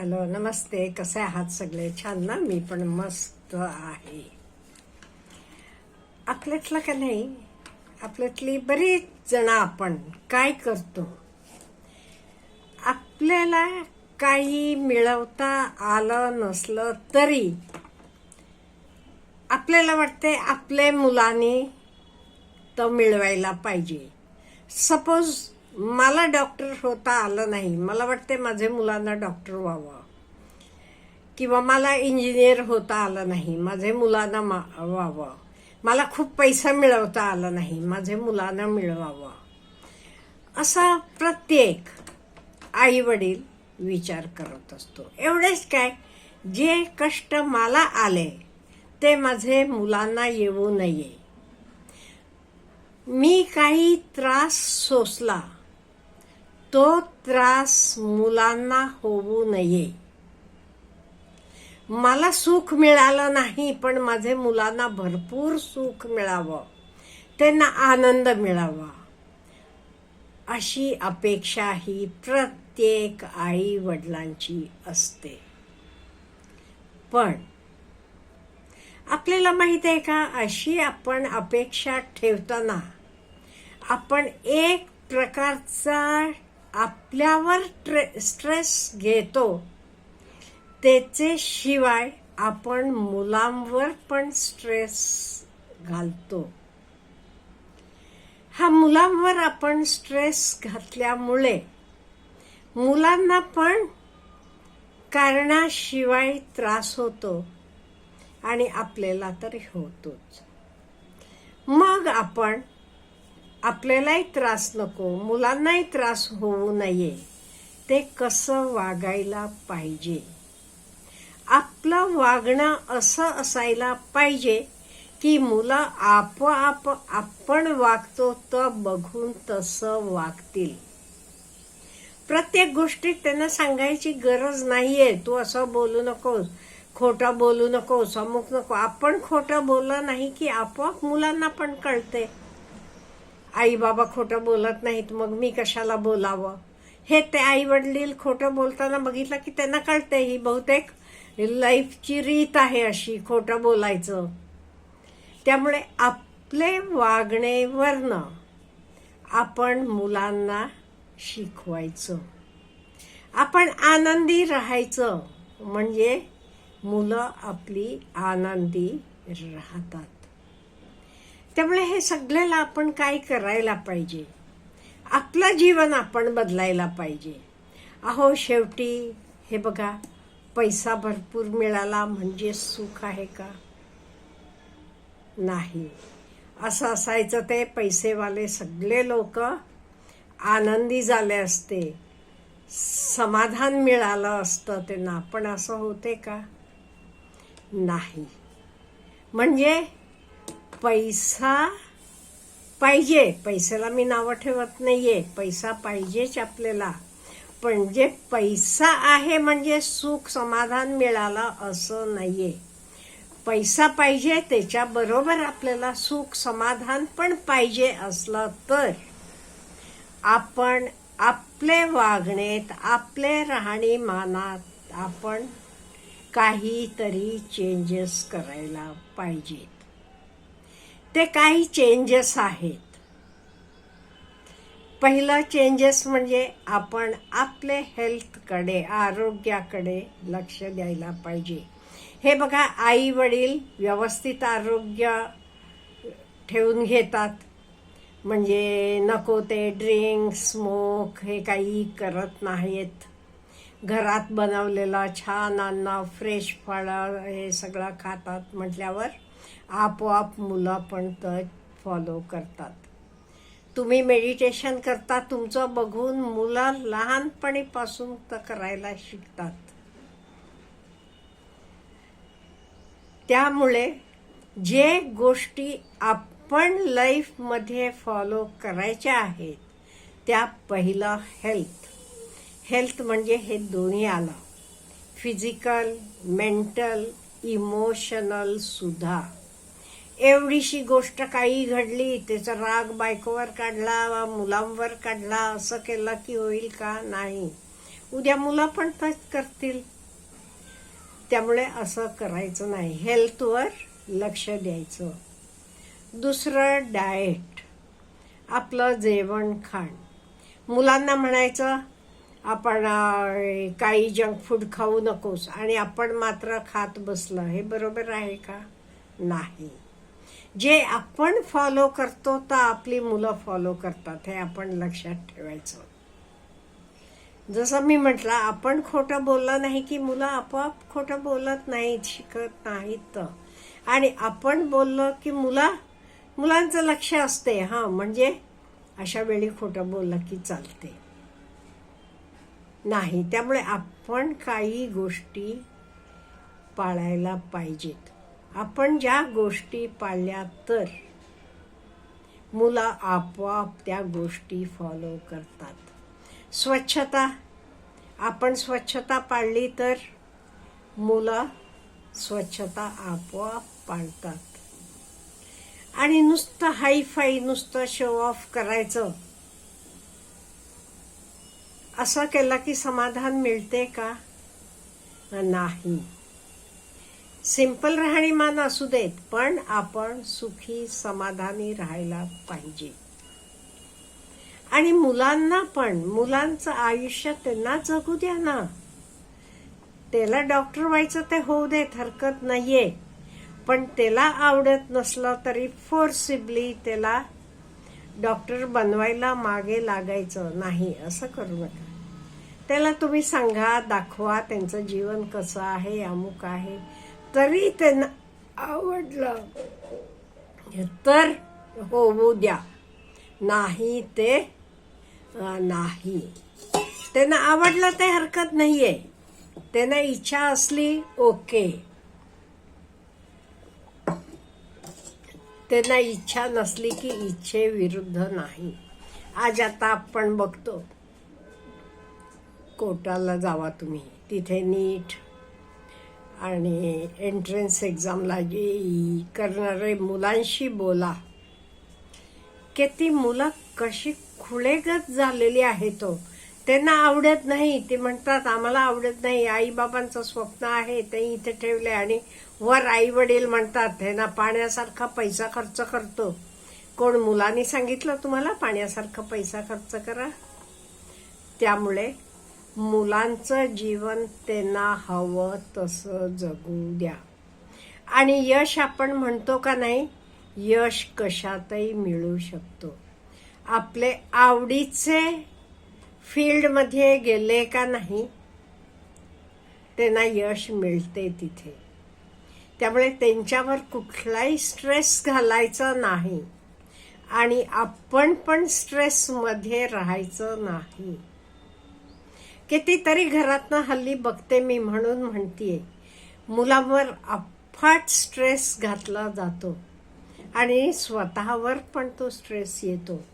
Hello नमस्ते कसे आहात सगळे? छान ना? मी पण मस्त आहे. आपल्यातलं का नाही? आपल्यातली बरीच जण आपण काय करतो? आपल्याला काही मिळवता आलं नसलं तरी आपल्याला वाटते आपल्या मुलांनी तो मिळवायला पाहिजे. सपोज मला डॉक्टर होता आलं नाही. मला वाटते माझ्या मुलांना डॉक्टर व्हावं. किंवा मला इंजिनियर होता आलं नाही. माझे मुलांना मा- व्हावं. मला खूप पैसा मिळवता आला नाही. माझे मुलांना मिळवावं. असा प्रत्येक आई वडील विचार करत असतो. एवढेच काय? जे कष्ट मला आले ते माझे मुलांना येऊ नये. मी काही त्रास सोसला तो त्रास मुलांना होऊ नये मला सुख मिळालं नाही पण माझे मुलांना भरपूर सुख मिळावं. त्यांना आनंद मिळावा. अशी अपेक्षा ही प्रत्येक आई वडिलांची असते. पण आपल्याला माहीत आहे का? अशी आपण अपेक्षा ठेवताना आपण एक प्रकारचा आपल्यावर ट्रे- स्ट्रेस घेतो. त्याचे शिवाय आपण मुलांवर पण स्ट्रेस घालतो. हा मुलांवर आपण स्ट्रेस घातल्यामुळे मुलांना पण कारणाशिवाय त्रास होतो आणि आपल्याला तर होतोच. मग आपण आपल्यालाही त्रास नको मुलांनाही त्रास होऊ नये. ते कसं वागायला पाहिजे? आपलं वागणं असं असायला पाहिजे की मुलं आपोआप आपण वागतो तर बघून तसं वागतील. प्रत्येक गोष्टीत त्यांना सांगायची गरज नाहीये. तू असं बोलू नकोस खोटं बोलू नकोस अमुक नको. आपण खोटं बोललं नाही की आपोआप मुलांना पण कळते आई बाबा खोटं बोलत नाहीत मग मी कशाला बोलावं? हे ते आई वडील खोटं बोलताना बघितलं की त्यांना कळते ही बहुतेक लाईफची रीत आहे अशी खोटं बोलायचं. त्यामुळे आपले वागणेवरनं आपण मुलांना शिकवायचं. आपण आनंदी राहायचं म्हणजे मुलं आपली आनंदी राहतात. त्यामुळे हे सगळ्याला आपण काय करायला पाहिजे? आपलं जीवन आपण बदलायला पाहिजे. अहो शेवटी हे बघा पैसा भरपूर मिळाला म्हणजे सुख आहे का? नाही. असं असायचं ते पैसेवाले सगळे लोक आनंदी झाले असते. समाधान मिळालं असतं त्यांना. पण असं होते का? नाही. म्हणजे पैसा पाहिजे. पैशाला मी नावं ठेवत नाही आहे पैसा पाहिजेच आपल्याला. पण जे पैसा आहे म्हणजे सुख समाधान मिळालं असं नाही आहे पैसा पाहिजे त्याच्याबरोबर आपल्याला सुख समाधान पण पाहिजे असलं तर आपण आपले वागणेत आपले राहणीमानात आपण काहीतरी चेंजेस करायला पाहिजेत ते काही चेंजेस आहेत. पहिलं चेंजेस म्हणजे आपण आपले हेल्थकडे आरोग्याकडे लक्ष द्यायला पाहिजे. हे बघा आई वडील व्यवस्थित आरोग्य ठेवून घेतात. म्हणजे नको ते ड्रिंक स्मोक हे काही करत नाहीत. घरात बनवलेला छान अन्न फ्रेश फळं हे सगळं खातात म्हटल्यावर आपोआप मुलं पण तर फॉलो करतात. तुम्ही मेडिटेशन करता तुमचं बघून मुलं लहानपणीपासून तर करायला शिकतात. त्यामुळे जे गोष्टी आपण लाईफमध्ये फॉलो करायच्या आहेत त्या पहिलं हेल्थ हेल्थ म्हणजे हे दोन्ही आलं. फिजिकल मेंटल इमोशनल सुद्धा. एवढीशी गोष्ट काही घडली त्याचा राग बायकोवर काढला वा मुलांवर काढला असं केलं की होईल का? नाही. उद्या मुलं पण तच करतील. त्यामुळे असं करायचं नाही. हेल्थवर लक्ष द्यायचं. दुसरं डाएट आपलं जेवण खाण. मुलांना म्हणायचं आपण काही जंक फूड खाऊ नकोस आणि आपण मात्र खात बसलं. हे बरोबर आहे का? नाही. जे आपण फॉलो करतो तर आपली मुलं फॉलो करतात हे आपण लक्षात ठेवायचं. जसं मी म्हटलं आपण खोटं बोललं नाही की मुलं आपोआप खोटं बोलत नाहीत शिकत नाहीत. आणि आपण बोललं की मुला मुलांचं लक्ष असते. हां म्हणजे अशा वेळी खोटं बोललं की चालते. नाही त्यामुळे आपण काही गोष्टी पाळायला पाहिजेत. आपण ज्या गोष्टी पाळल्या तर मुलं आपोआप त्या गोष्टी फॉलो करतात. स्वच्छता आपण स्वच्छता पाळली तर मुलं स्वच्छता आपोआप पाळतात. आणि नुसतं हायफाय नुसतं शो ऑफ करायचं असं केलं की समाधान मिळते का? नाही. सिंपल राहणीमान असू देत पण आपण सुखी समाधानी राहायला पाहिजे. आणि मुलांना पण मुलांचं आयुष्य त्यांना जगू द्या ना. त्याला डॉक्टर व्हायचं ते होऊ देत हरकत नाहीये. पण त्याला आवडत नसलं तरी फोर्सिबली त्याला डॉक्टर बनवायला मागे लागायचं नाही असं करू नका. त्याला तुम्ही सांगा दाखवा त्यांचं जीवन कसं आहे अमुक आहे. तरी त्यांना आवडलं. तर होऊ द्या नाही ते नाही. त्यांना आवडलं ते हरकत नाही आहे त्यांना इच्छा असली ओके. त्यांना इच्छा नसली की इच्छेविरुद्ध नाही. आज आता आपण बघतो. कोर्टाला जावा तुम्ही. तिथे नीट आणि एंट्रन्स एक्झामला जी करणारे मुलांशी बोला. की ती मुलं कशी खुळेगत झालेली आहे तो. त्यांना आवडत नाही. ते म्हणतात आम्हाला आवडत नाही. आई बाबांचं स्वप्न आहे. ते इथे ठेवले आणि वर आई वडील म्हणतात त्यांना पाण्यासारखा पैसा खर्च करतो. कोण मुलांनी सांगितलं तुम्हाला पाण्यासारखा पैसा खर्च करा. त्यामुळे मुलांचं जीवन त्यांना हवं तसं जगू द्या. आणि यश आपण म्हणतो का नाही? यश कशातही मिळू शकतो. आपले आवडीचे फील्डमध्ये गेले का नाही? त्यांना यश मिळते तिथे. त्यामुळे त्यांच्यावर कुठलाही स्ट्रेस घालायचा नाही. आणि आपण पण स्ट्रेसमध्ये राहायचं नाही. कितीतरी घरातनं हल्ली बघते मी म्हणून म्हणतीये. मुलांवर अफाट स्ट्रेस घातला जातो. आणि स्वतःवर पण तो स्ट्रेस येतो.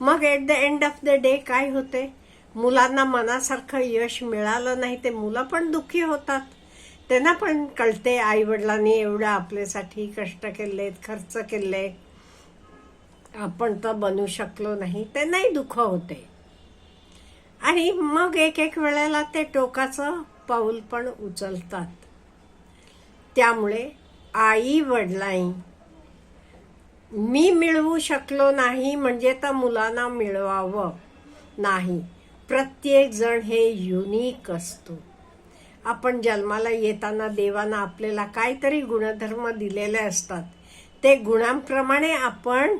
मग at the end of the day काय होते? मुलांना मनासारखं यश मिळालं नाही ते मुलं पण दुःखी होतात. त्यांना पण कळते आई वडिलांनी एवढं आपल्यासाठी कष्ट केले खर्च केले. आपण तर बनू शकलो नाही त्यांनाही दुःख होते. आणि मग एक एक वेळेला ते टोकाचं पाऊल पण उचलतात. त्यामुळे आई वडिलांनी मी मिळवू शकलो नाही म्हणजे तर मुलांना मिळवावं नाही. प्रत्येक जण हे युनिक असतो. आपण जन्माला येताना देवानं आपल्याला काहीतरी गुणधर्म दिलेले असतात. ते गुणांप्रमाणे आपण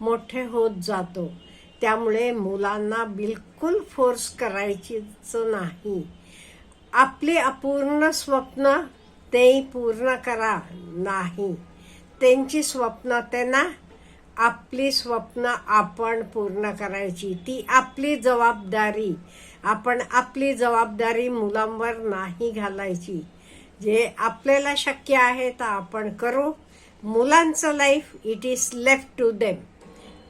मोठे होत जातो. त्यामुळे मुलांना बिलकुल फोर्स करायचीच नाही. आपली अपूर्ण स्वप्न ते पूर्ण करा नाही. त्यांची स्वप्न त्यांना आपली स्वप्न आपण पूर्ण करायची. ती आपली जबाबदारी. आपण आपली जबाबदारी मुलांवर नाही घालायची. जे आपल्याला शक्य आहे तर आपण करू. मुलांचं life it is left to them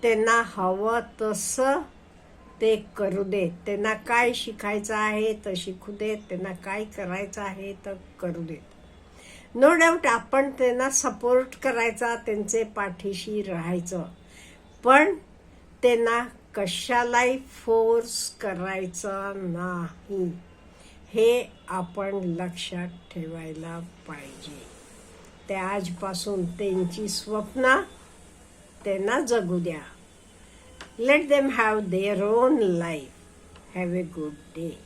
त्यांना हवं तसं ते करू देत त्यांना काय शिकायचं आहे तर शिकू देत त्यांना काय करायचं आहे तर करू देत नो डाऊट आपण त्यांना सपोर्ट करायचा त्यांचे पाठीशी राहायचं. पण त्यांना कशालाही फोर्स करायचा नाही. हे आपण लक्षात ठेवायला पाहिजे. ते आजपासून त्यांची स्वप्न त्यांना जगू द्या. Let them have their own life. Have a good day.